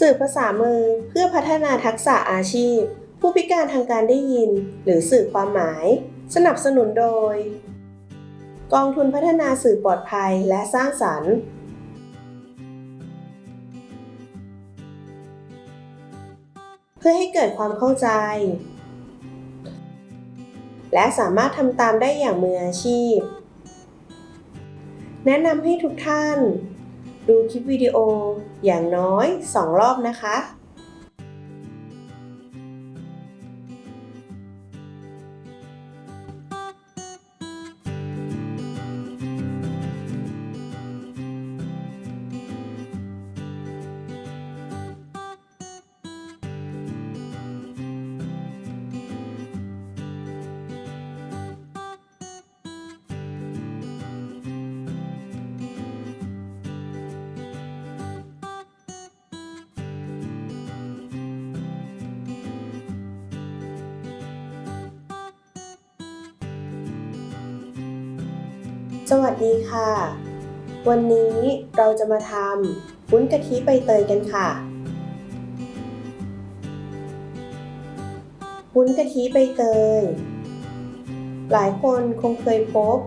สื่อภาษามือเพื่อพัฒนาทักษะอาชีพ ผู้พิการทางการได้ยิน หรือสื่อความหมาย สนับสนุนโดย กองทุนพัฒนาสื่อปลอดภัยและสร้างสรรค์เพื่อให้เกิดความเข้าใจ และสามารถทำตามได้อย่างมืออาชีพ แนะนำให้ทุกท่าน ดูคลิปวิดีโออย่างน้อย 2 รอบนะคะ สวัสดีค่ะ วันนี้เราจะมาทำวุ้นกะทิใบเตยกันค่ะ วุ้นกะทิใบเตย หลายคนคงเคยพบ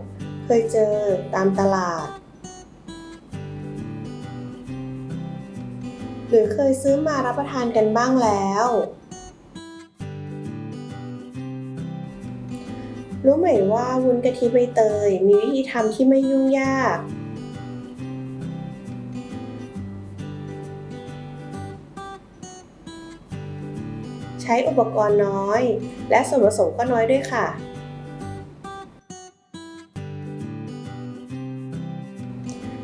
เคยเจอตามตลาด หรือเคยซื้อมารับประทานกันบ้างแล้ว รู้ไหมว่าวุ้นกะทิใบเตย มีวิธีทำที่ไม่ยุ่งยาก ใช้อุปกรณ์น้อย และส่วนผสมก็น้อยด้วยค่ะ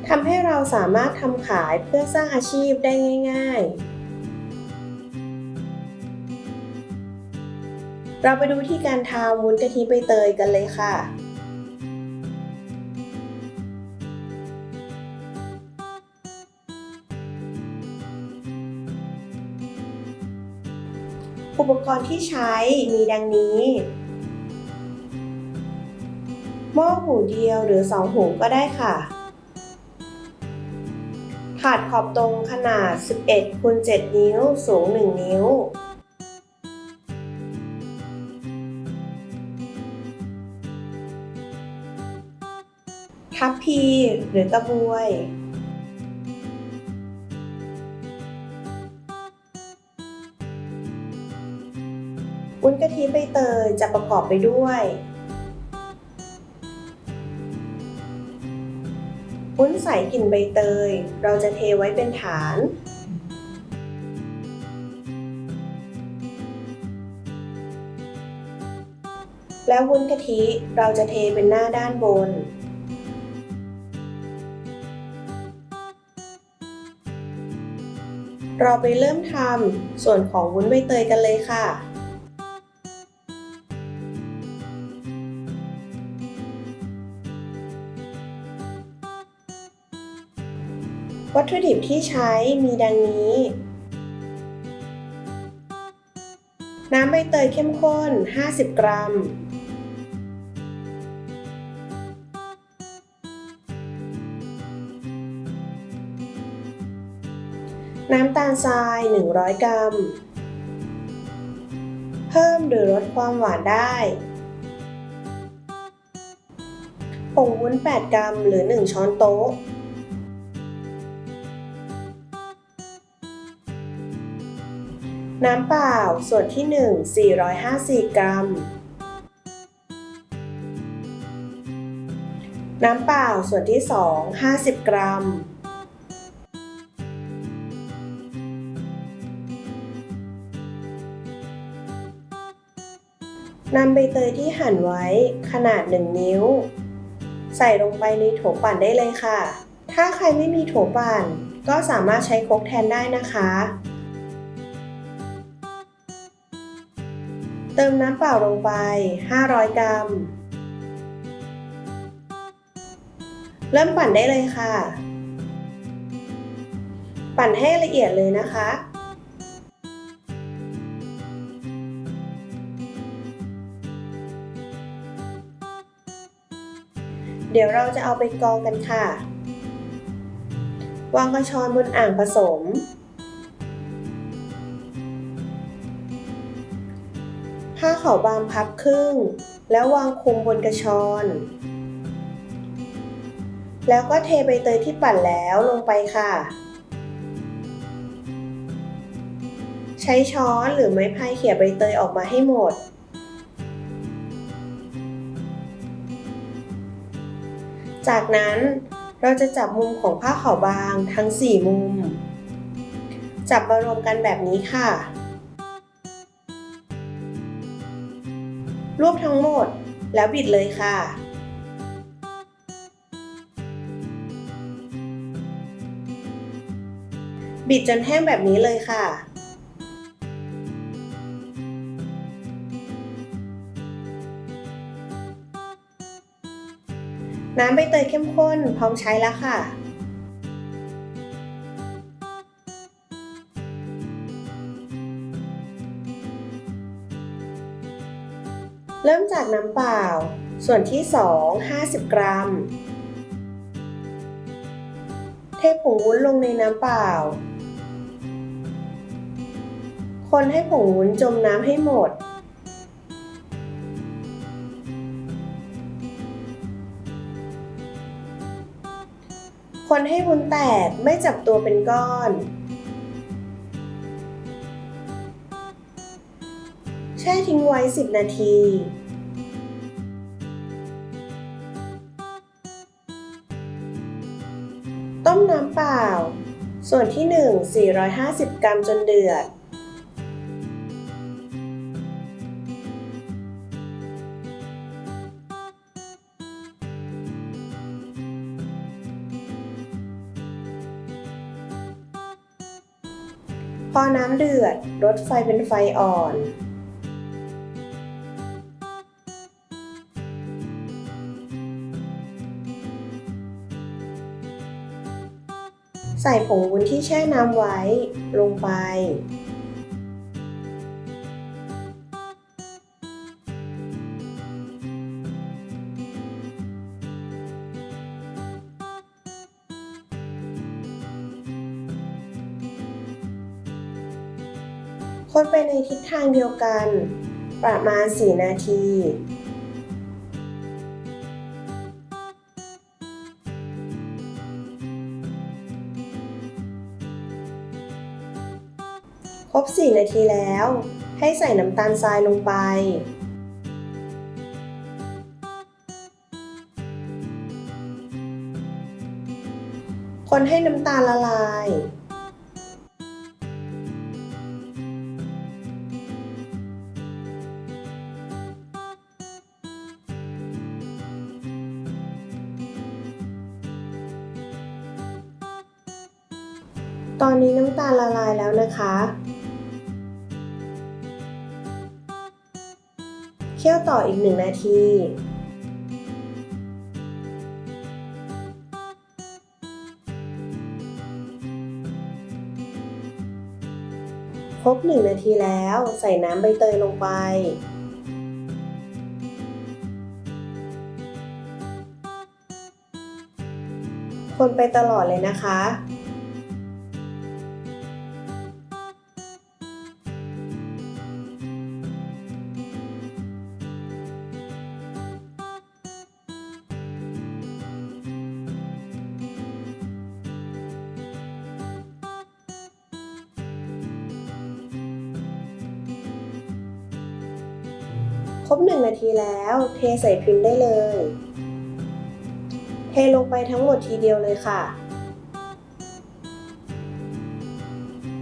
ทำให้เราสามารถทำขายเพื่อสร้างอาชีพได้ง่าย ๆ เราไปดูที่การทำวุ้นกะทิใบเตยกันเลยค่ะ อุปกรณ์ที่ใช้มีดังนี้ หม้อหูเดียวหรือสองหูก็ได้ค่ะ ถาดขอบตรงขนาด 11คูณ7นิ้ว สูง 1 นิ้ว ทัพพีหรือกระบวย วุ้นกะทิใบเตยจะประกอบไปด้วยวุ้นใสกลิ่นใบเตย เราจะเทไว้เป็นฐาน แล้ววุ้นกะทิเราจะเทเป็นหน้าด้านบน เราไปเริ่มทำส่วนของวุ้นใบเตยกันเลยค่ะวัตถุดิบที่ใช้มีดังนี้ น้ำใบเตยเข้มข้น 50 กรัม น้ำตาลทราย 100 กรัม เพิ่มหรือลดความหวานได้ผงวุ้น 8 กรัม หรือ 1 ช้อนโต๊ะ น้ำเปล่า ส่วนที่ 1 454กรัม น้ำเปล่า ส่วนที่ 2 50 กรัม นำใบเตยที่หั่นไว้ขนาด 1 นิ้ว ใส่ลงไปในโถปั่นได้เลยค่ะ ถ้าใครไม่มีโถปั่น ก็สามารถใช้คกแทนได้นะคะ เติมน้ำเปล่าลงไป 500 กรัม เริ่มปั่นได้เลยค่ะ ปั่นให้ละเอียดเลยนะคะ เดี๋ยวเราจะเอาไปกองกันค่ะ วางกระชอนบนอ่างผสม ผ้าขาวบางพับครึ่ง แล้ววางคลุมบนกระชอน แล้วก็เทใบเตยที่ปั่นแล้วลงไปค่ะ ใช้ช้อนหรือไม้พายเขี่ยใบเตยออกมาให้หมด จากนั้นเราจะจับมุมของผ้าขาวบางทั้ง 4 มุม จับมารวมกันแบบนี้ค่ะ รวบทั้งหมดแล้วบิดเลยค่ะ บิดจนแห้งแบบนี้เลยค่ะ น้ำใบเตยเข้มข้นพร้อมใช้แล้วค่ะ เริ่มจากน้ำเปล่า ส่วนที่ 2 50 กรัม เทผงวุ้นลงในน้ำเปล่า คนให้ผงวุ้นจมน้ำให้หมด คนให้วุ้นแตกไม่จับตัวเป็นก้อน แช่ทิ้งไว้ 10 นาที ต้มน้ำเปล่า ส่วนที่ 1 450 กรัมจนเดือด พอน้ำเดือดลดไฟเป็นไฟอ่อน ใส่ผงวุ้นที่แช่น้ำไว้ลงไป คนไปในทิศทางเดียวกัน ประมาณ 4 นาทีครบ 4 นาทีแล้ว ให้ใส่น้ำตาลทรายลงไป คนให้น้ำตาลละลาย ตอนนี้น้ำตาลละลายแล้วนะคะเคี่ยวต่ออีกหนึ่งนาที ครบหนึ่งนาทีแล้วใส่น้ำใบเตยลงไป คนไปตลอดเลยนะคะ ครบหนึ่งนาทีแล้ว เทใส่พิมพ์ได้เลย เทลงไปทั้งหมดทีเดียวเลยค่ะ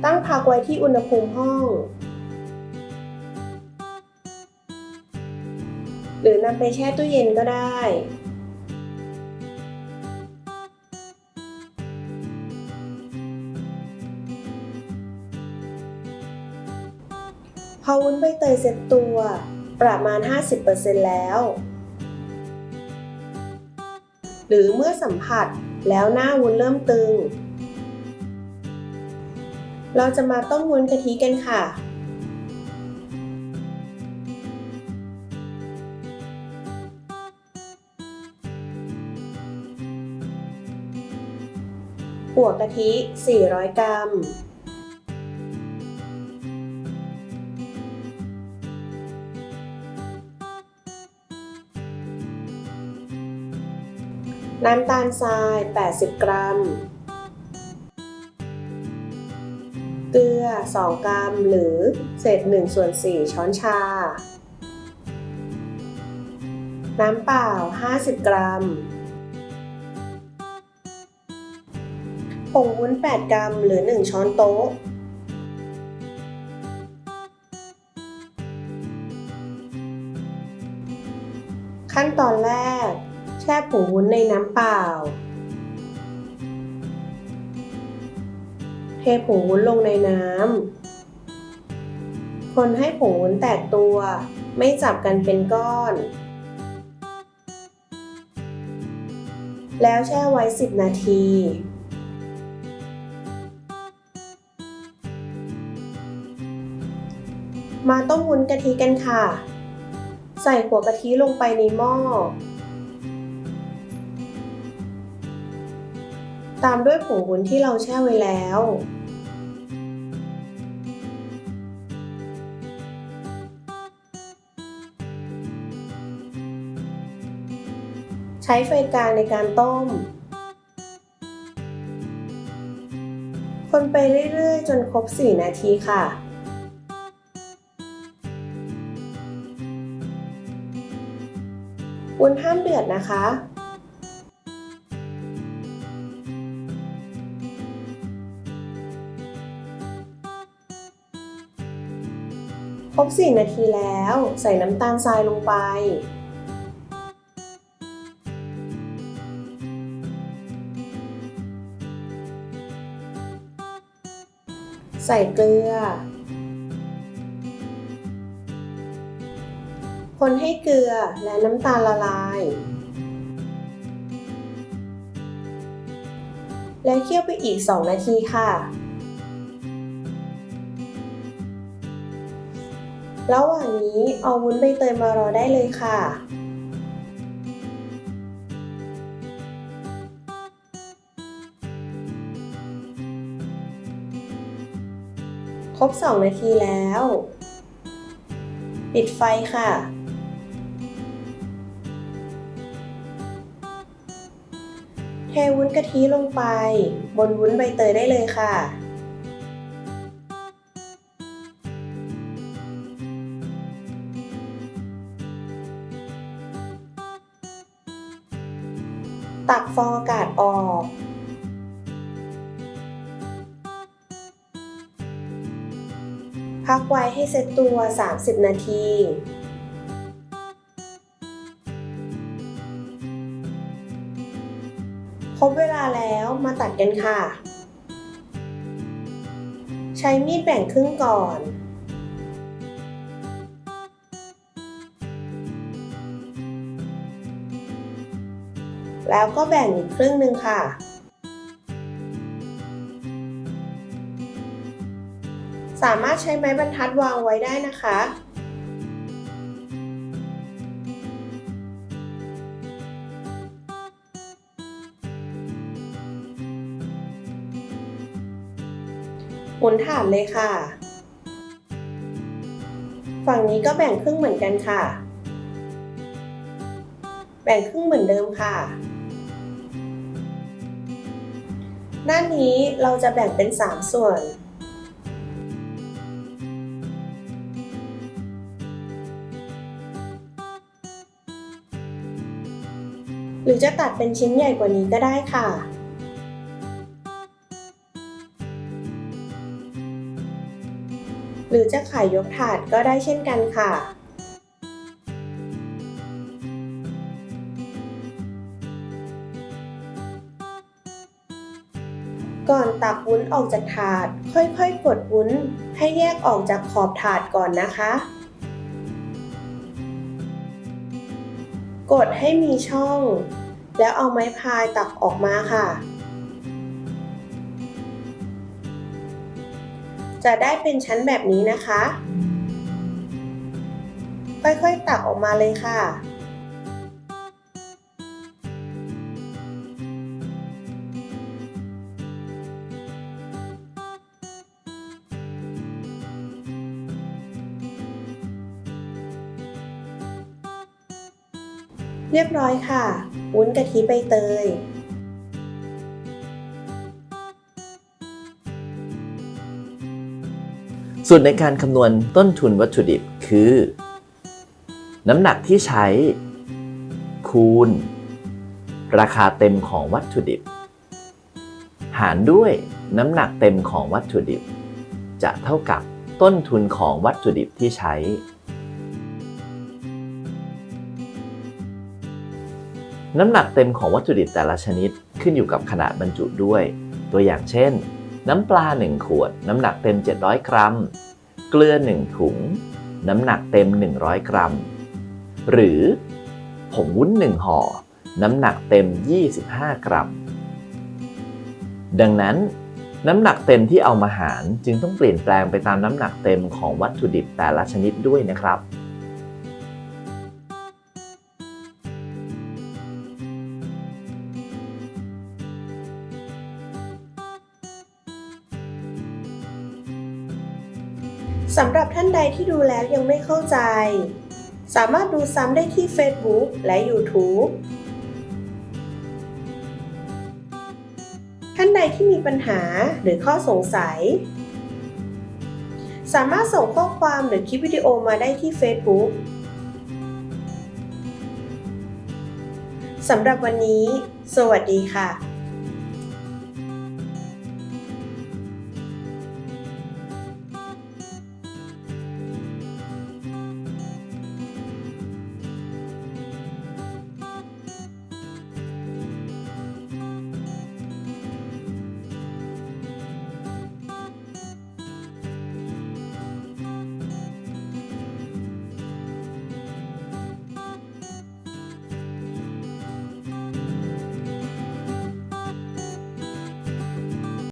ตั้งพักไว้ที่อุณหภูมิห้อง หรือนำไปแช่ตู้เย็นก็ได้พอวุ้นใบเตยเซ็ตตัว ประมาณ 50%แล้ว หรือเมื่อสัมผัสแล้วหน้าวุ้นเริ่มตึง เราจะมาต้มวุ้นกะทิกันค่ะหัวกะทิ 400 กรัม น้ำตาลทราย 80 กรัม เกลือ 2 กรัม หรือเศษ1ส่วน4 ช้อนชา น้ำเปล่า 50 กรัม ผงวุ้น 8 กรัม หรือ 1 ช้อนโต๊ะขั้นตอนแรก แช่ผงวุ้นในน้ำเปล่า เทผงวุ้นลงในน้ำ คนให้ผงวุ้นแตกตัว ไม่จับกันเป็นก้อน แล้วแช่ไว้ 10 นาทีมาต้มวุ้นกะทิกันค่ะ ใส่หัวกะทิลงไปในหม้อ ตามด้วยผงวุ้นที่เราแช่ไว้แล้ว ใช้ไฟกลางในการต้ม คนไปเรื่อยๆ จนครบ 4 นาทีค่ะวุ้นห้ามเดือดนะคะ ครบ 4 นาทีแล้ว ใส่น้ำตาลทรายลงไป ใส่เกลือ คนให้เกลือและน้ำตาลละลาย แล้วเคี่ยวไปอีก 2 นาทีค่ะ ระหว่างนี้เอาวุ้นใบเตยมารอได้เลยค่ะ ครบ 2 นาทีแล้ว ปิดไฟค่ะ เทวุ้นกะทิลงไป บนวุ้นใบเตยได้เลยค่ะ ตักฟองอากาศออก พักไว้ให้เซ็ตตัว 30 นาที ครบเวลาแล้วมาตัดกันค่ะ ใช้มีดแบ่งครึ่งก่อน แล้วก็แบ่งอีกครึ่งหนึ่งค่ะ สามารถใช้ไม้บรรทัดวางไว้ได้นะคะหมุนถาดเลยค่ะ ฝั่งนี้ก็แบ่งครึ่งเหมือนกันค่ะ แบ่งครึ่งเหมือนเดิมค่ะ ด้านนี้เราจะแบ่งเป็น 3 ส่วน หรือจะตัดเป็นชิ้นใหญ่กว่านี้ก็ได้ค่ะหรือจะขายยกถาดก็ได้เช่นกันค่ะ ก่อนตักวุ้นออกจากถาด ค่อยๆ กดวุ้นให้แยกออกจากขอบถาดก่อนนะคะ กดให้มีช่อง แล้วเอาไม้พายตักออกมาค่ะ จะได้เป็นชั้นแบบนี้นะคะ ค่อยๆ ตักออกมาเลยค่ะ เรียบร้อยค่ะ วุ้นกะทิใบเตยส่วนในการคำนวณต้นทุนวัตถุดิบคือ น้ำหนักที่ใช้ คูณ ราคาเต็มของวัตถุดิบ หารด้วยน้ำหนักเต็มของวัตถุดิบ จะเท่ากับต้นทุนของวัตถุดิบที่ใช้ น้ำหนักเต็มของวัตถุดิบแต่ละชนิดขึ้นอยู่กับขนาดบรรจุด้วย ตัวอย่างเช่น น้ำปลา 1 ขวด น้ำหนักเต็ม 700 กรัม เกลือ 1 ถุง น้ำหนักเต็ม 100 กรัม หรือผงวุ้น 1 ห่อ น้ำหนักเต็ม 25 กรัม ดังนั้น น้ำหนักเต็มที่เอามาหารจึงต้องเปลี่ยนแปลงไปตามน้ำหนักเต็มของวัตถุดิบแต่ละชนิดด้วยนะครับ สำหรับท่านใดที่ดูแล้วยังไม่เข้าใจ สามารถดูซ้ำได้ที่ Facebook และ YouTube ท่านใดที่มีปัญหาหรือข้อสงสัย สามารถส่งข้อความหรือคลิปวิดีโอมาได้ที่ Facebook สำหรับวันนี้ สวัสดีค่ะ